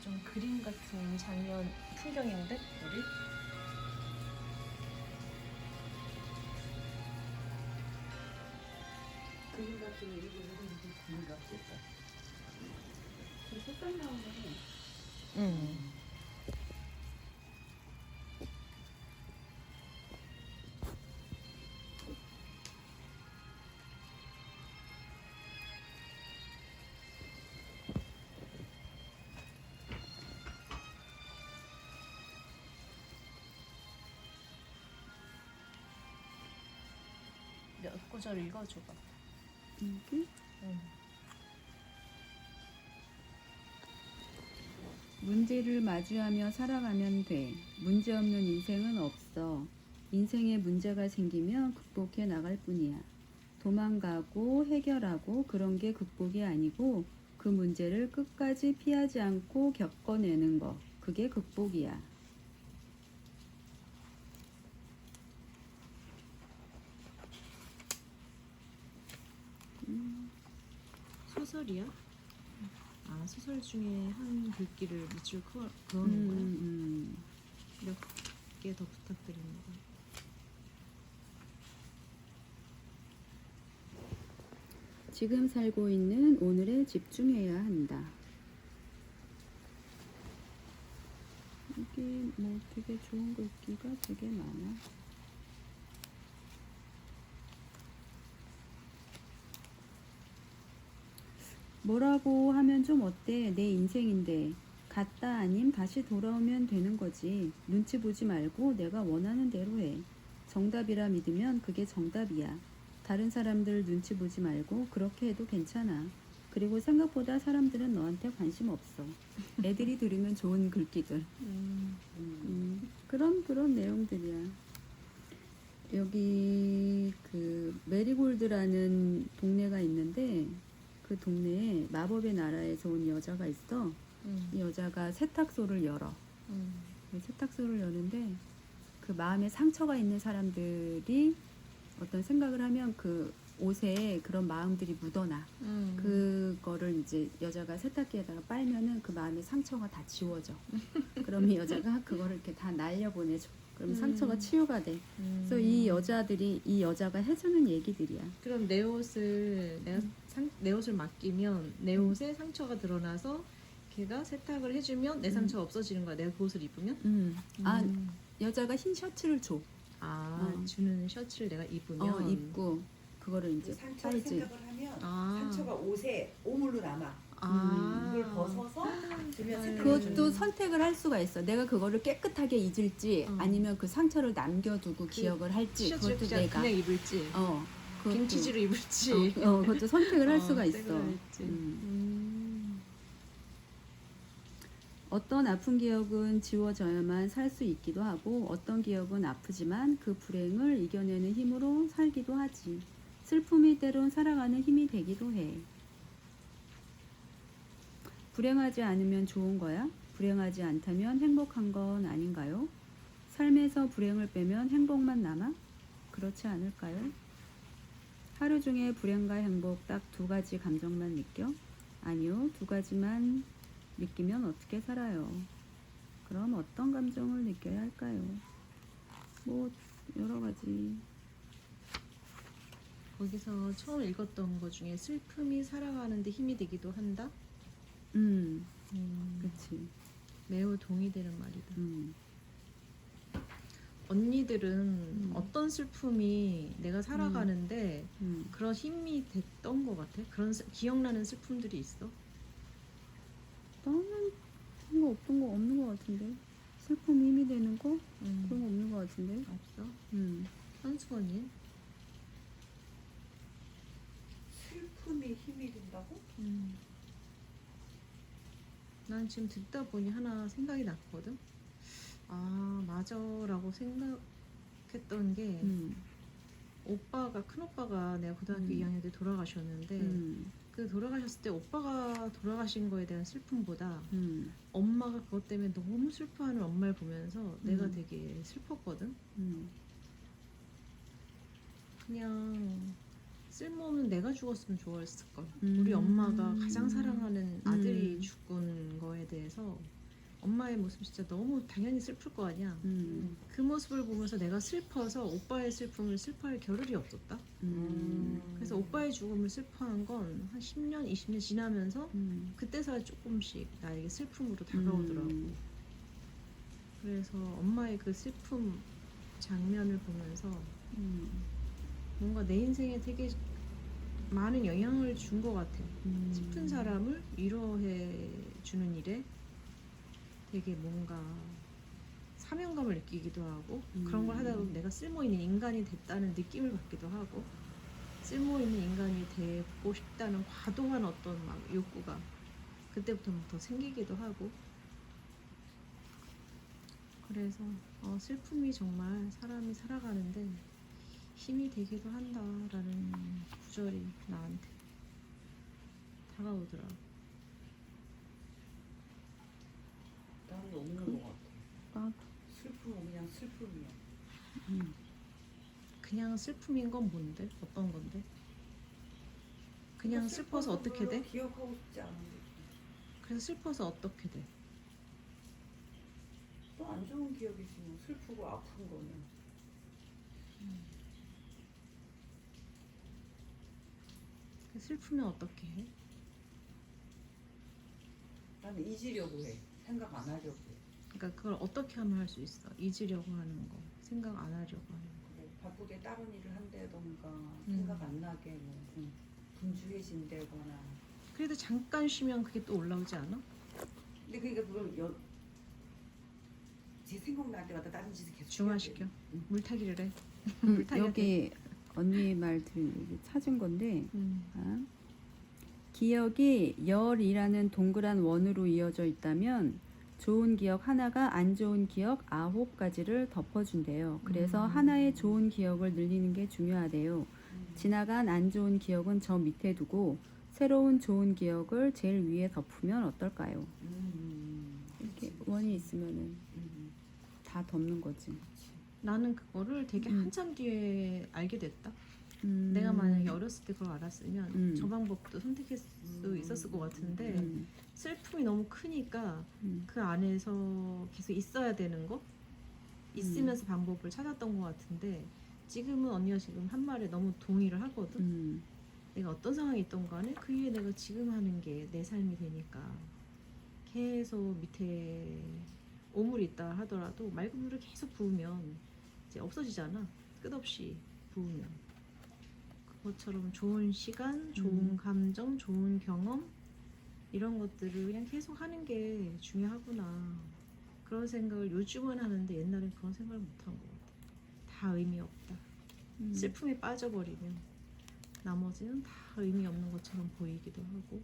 좀 그림 같은 장면 풍경인데 우리 그림 같은 일부분은 이제 그림 같겠다. 그 색깔 나오는 거는 응. 구절 읽어줘봐. 여기 응. 문제를 마주하며 살아가면 돼. 문제 없는 인생은 없어. 인생에 문제가 생기면 극복해 나갈 뿐이야. 도망가고 해결하고 그런 게 극복이 아니고 그 문제를 끝까지 피하지 않고 겪어내는 거. 그게 극복이야. 소설이야? 아 소설 중에 한 글귀를 밑줄 그어, 음, 그어놓은 거야? 음. 몇 개 더 부탁드립니다. 지금 살고 있는 오늘에 집중해야 한다. 이게 뭐 되게 좋은 글귀가 되게 많아. 뭐라고 하면 좀 어때? 내 인생인데. 갔다 아님 다시 돌아오면 되는 거지. 눈치 보지 말고 내가 원하는 대로 해. 정답이라 믿으면 그게 정답이야. 다른 사람들 눈치 보지 말고 그렇게 해도 괜찮아. 그리고 생각보다 사람들은 너한테 관심 없어. 애들이 들으면 좋은 글귀들. 음, 음, 그런 그런 내용들이야. 여기 그 메리골드라는 동네가 있는데 그 동네에 마법의 나라에서 온 여자가 있어. 음, 이 여자가 세탁소를 열어. 음, 그 세탁소를 여는데 그 마음에 상처가 있는 사람들이 어떤 생각을 하면 그 옷에 그런 마음들이 묻어나. 음. 그거를 이제 여자가 세탁기에다가 빨면은 그 마음의 상처가 다 지워져. 그럼 이 여자가 그거를 이렇게 다 날려보내줘. 그럼 음. 상처가 치유가 돼. 음. 그래서 이 여자들이 이 여자가 해주는 얘기들이야. 그럼 내 옷을 내가 상, 내 옷을 맡기면 내 옷에 상처가 드러나서 걔가 세탁을 해주면 내 상처 가 없어지는 거야. 내가 그 옷을 입으면? 음. 아 음. 여자가 흰 셔츠를 줘. 아 어. 주는 셔츠를 내가 입으면 어 입고 그거를 이제 상처 를 사이즈. 생각을 하면 아. 상처가 옷에 오물로 남아. 아 이걸 벗어서 주면 세탁해 그것도 주는 선택을 할 수가 있어. 내가 그거를 깨끗하게 잊을지 어. 아니면 그 상처를 남겨두고 기억을 할지 그것도 그냥, 내가 그냥 입을지 어 그것도- 김치지로 입을지 어, 어, 그것도 선택을 할 어, 수가 있어. 음. 음. 어떤 아픈 기억은 지워져야만 살 수 있기도 하고 어떤 기억은 아프지만 그 불행을 이겨내는 힘으로 살기도 하지. 슬픔이 때론 살아가는 힘이 되기도 해. 불행하지 않으면 좋은 거야? 불행하지 않다면 행복한 건 아닌가요? 삶에서 불행을 빼면 행복만 남아? 그렇지 않을까요? 하루 중에 불행과 행복 딱 두 가지 감정만 느껴? 아니요, 두 가지만 느끼면 어떻게 살아요? 그럼 어떤 감정을 느껴야 할까요? 뭐 여러 가지. 거기서 처음 읽었던 것 중에 슬픔이 살아가는데 힘이 되기도 한다. 음, 음, 그치. 매우 동의되는 말이다. 음, 언니들은 어떤 슬픔이 내가 살아가는데 음. 그런 힘이 됐던 것 같아? 그런 슬- 기억나는 슬픔들이 있어? 나는 그런 거 없던 거 없는 거 같은데. 슬픔 힘이 되는 거 그런 거 음, 없는 거 같은데. 없어? 음, 현수 언니? 슬픔이 힘이 된다고? 음. 난 지금 듣다 보니 하나 생각이 났거든. 아 맞아라고 생각했던 게 음, 오빠가 큰 오빠가 내가 고등학교 음. 2학년 때 돌아가셨는데 음, 그 돌아가셨을 때 오빠가 돌아가신 거에 대한 슬픔보다 음, 엄마가 그것 때문에 너무 슬퍼하는 엄마를 보면서 내가 음. 되게 슬펐거든. 음, 그냥 쓸모없는 내가 죽었으면 좋았을 걸. 음. 우리 엄마가 가장 사랑하는 아들이 음. 죽은 거에 대해서 엄마의 모습 진짜 너무 당연히 슬플 거 아니야. 음. 그 모습을 보면서 내가 슬퍼서 오빠의 슬픔을 슬퍼할 겨를이 없었다. 음. 그래서 오빠의 죽음을 슬퍼한 건 한 10년, 20년 지나면서 음. 그때서야 조금씩 나에게 슬픔으로 다가오더라고. 음. 그래서 엄마의 그 슬픔 장면을 보면서 음. 뭔가 내 인생에 되게 많은 영향을 준 것 같아. 음. 슬픈 사람을 위로해 주는 일에 되게 뭔가 사명감을 느끼기도 하고 그런 걸 하다 보면 내가 쓸모 있는 인간이 됐다는 느낌을 받기도 하고 쓸모 있는 인간이 되고 싶다는 과도한 어떤 막 욕구가 그때부터 생기기도 하고 그래서 어, 슬픔이 정말 사람이 살아가는데 힘이 되기도 한다라는 구절이 나한테 다가오더라고. 나는 없는 것 같아. 아, 슬픔은 그냥 슬픔이야. 음. 그냥 슬픔인 건 뭔데? 어떤 건데? 그냥 슬퍼서 어떻게 돼? 기억하고 싶지 않은데. 그래서 슬퍼서 어떻게 돼? 또 안 좋은 기억이지 뭐 슬프고 아픈 거는. 그 슬프면 어떻게 해? 나는 잊으려고 해. 생각 안 하려고 해. 그러니까 그걸 어떻게 하면 할 수 있어? 잊으려고 하는 거, 생각 안 하려고 하는 거. 뭐 바쁘게 다른 일을 한다던가 음. 생각 안 나게 뭐좀 분주해진다거나. 그래도 잠깐 쉬면 그게 또 올라오지 않아? 근데 그러니까 그걸 여, 제 생각날 때마다 다른 짓을 계속 중화시켜. 해야 돼. 물타기를 해. 음, 물타기가 여기 언니 말 들, 찾은 건데 음. 아, 기억이 열이라는 동그란 원으로 이어져 있다면 좋은 기억 하나가 안 좋은 기억 아홉 가지를 덮어준대요. 그래서 음. 하나의 좋은 기억을 늘리는 게 중요하대요. 음. 지나간 안 좋은 기억은 저 밑에 두고 새로운 좋은 기억을 제일 위에 덮으면 어떨까요? 음. 이렇게. 원이 있으면은 음. 다 덮는 거지. 나는 그거를 되게 음. 한참 뒤에 알게 됐다. 음. 내가 만약에 어렸을 때 그걸 알았으면 음. 저 방법도 선택할 수 음. 있었을 것 같은데 음. 슬픔이 너무 크니까 음. 그 안에서 계속 있어야 되는 거 있으면서 방법을 찾았던 것 같은데 지금은 언니가 지금 한 말에 너무 동의를 하거든. 음. 내가 어떤 상황이 있던 간에 그 위에 내가 지금 하는 게 내 삶이 되니까 계속 밑에 오물이 있다 하더라도 맑은 물을 계속 부으면 이제 없어지잖아. 끝없이 부으면 그 것처럼 좋은 시간, 좋은 음. 감정, 좋은 경험 이런 것들을 그냥 계속 하는 게 중요하구나. 그런 생각을 요즘은 하는데 옛날엔 그런 생각을 못 한 것 같아. 다 의미 없다. 음. 슬픔에 빠져버리면 나머지는 다 의미 없는 것처럼 보이기도 하고.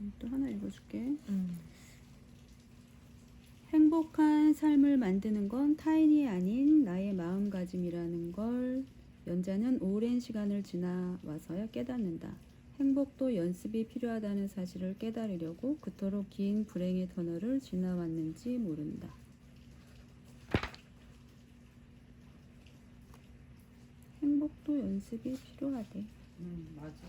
음, 또 하나 읽어줄게. 음. 행복한 삶을 만드는 건 타인이 아닌 나의 마음가짐이라는 걸 연자는 오랜 시간을 지나와서야 깨닫는다. 행복도 연습이 필요하다는 사실을 깨달으려고 그토록 긴 불행의 터널을 지나왔는지 모른다. 행복도 연습이 필요하대. 음, 맞아.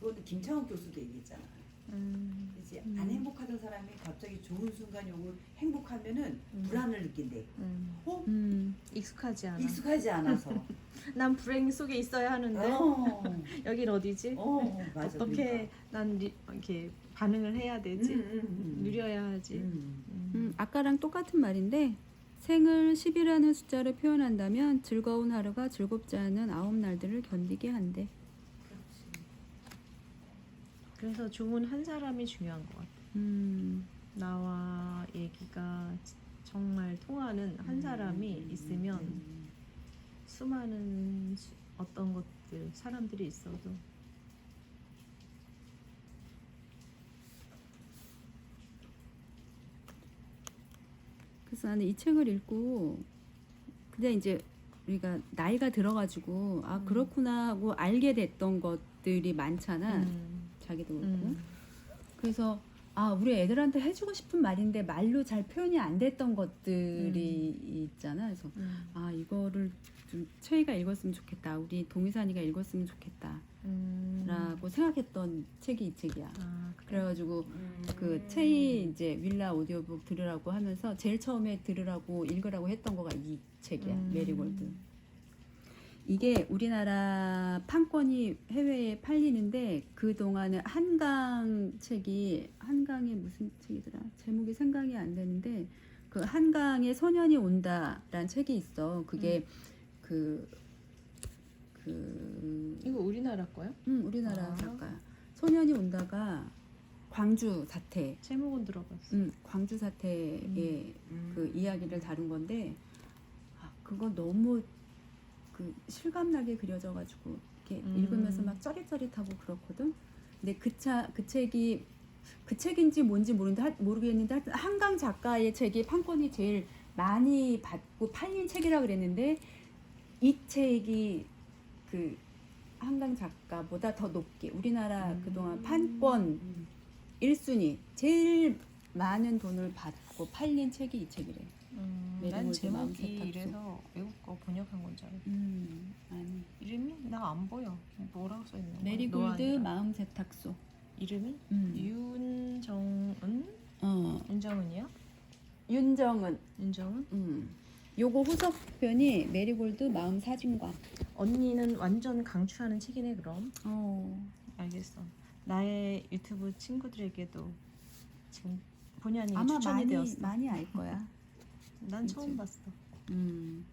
그거는 김창욱 교수도 얘기했잖아. 음. 이제 음. 안 행복하던 사람이 갑자기 좋은 순간이 오고 행복하면은 음. 불안을 느낀대. 음. 어? 음, 익숙하지 않아. 익숙하지 않아서. 난 불행 속에 있어야 하는데 어, 여긴 어디지? 어, 맞아. 어떻게 난 리, 이렇게 반응을 해야 되지? 음, 음, 음. 누려야 하지. 음. 음. 음, 아까랑 똑같은 말인데 생을 10이라는 숫자로 표현한다면 즐거운 하루가 즐겁지 않은 아홉 날들을 견디게 한대. 그래서 좋은 한 사람이 중요한 것 같아. 음, 나와 얘기가 정말 통하는 한 사람이 음, 있으면 음. 수많은 수- 어떤 것들 사람들이 있어도 그래서 나는 이 책을 읽고 그냥 이제 우리가 나이가 들어가지고 아 음. 그렇구나 하고 알게 됐던 것들이 많잖아. 음. 자기도 그렇고. 음. 그래서 아 우리 애들한테 해주고 싶은 말인데 말로 잘 표현이 안 됐던 것들이 있잖아. 그래서 음. 아 이거를 좀 최희가 읽었으면 좋겠다. 우리 동희산이가 읽었으면 좋겠다라고 음. 생각했던 책이 이 책이야. 아, 그래. 그래가지고 음. 그 최희 이제 윌라 오디오북 들으라고 하면서 제일 처음에 들으라고 읽으라고 했던 거가 이 책이야. 음. 메리골드. 이게 우리나라 판권이 해외에 팔리는데 그 동안은 한강 책이 한강의 무슨 책이더라 제목이 생각이 안 되는데 그 한강에 소년이 온다라는 책이 있어 그게 그 그, 이거 우리나라 거야? 음, 우리나라 아. 작가 소년이 온다가 광주 사태 제목은 들어봤어. 음, 광주 사태의 음. 그 이야기를 다룬 건데 아, 그거 너무 그 실감나게 그려져가지고 이렇게 음. 읽으면서 막 쩌릿쩌릿하고 그렇거든. 근데 그차그 책이 그 책인지 뭔지 모르는데 하- 모르겠는데 하여튼 한강 작가의 책이 판권이 제일 많이 받고 팔린 책이라 그랬는데 이 책이 그 한강 작가보다 더 높게 우리나라 음. 그동안 판권 1순위 제일 많은 돈을 받고 팔린 책이 이 책이래. 음, 난 제목이 이래서 외국 거 번역한 건 줄 알았어. 음, 아니. 이름이 나 안 보여. 뭐라고 써 있는 거야? 메리골드. 마음 세탁소. 이름이 음. 윤정은 어, 윤정은이야? 윤정은. 윤정은? 음. 요거 후속편이 메리골드 마음 사진관. 언니는 완전 강추하는 책이네 그럼. 어. 알겠어. 나의 유튜브 친구들에게도 지금 본의 아니게 아마 추천이 많이 되었어. 많이 알 거야. 난 처음. 봤어. 음.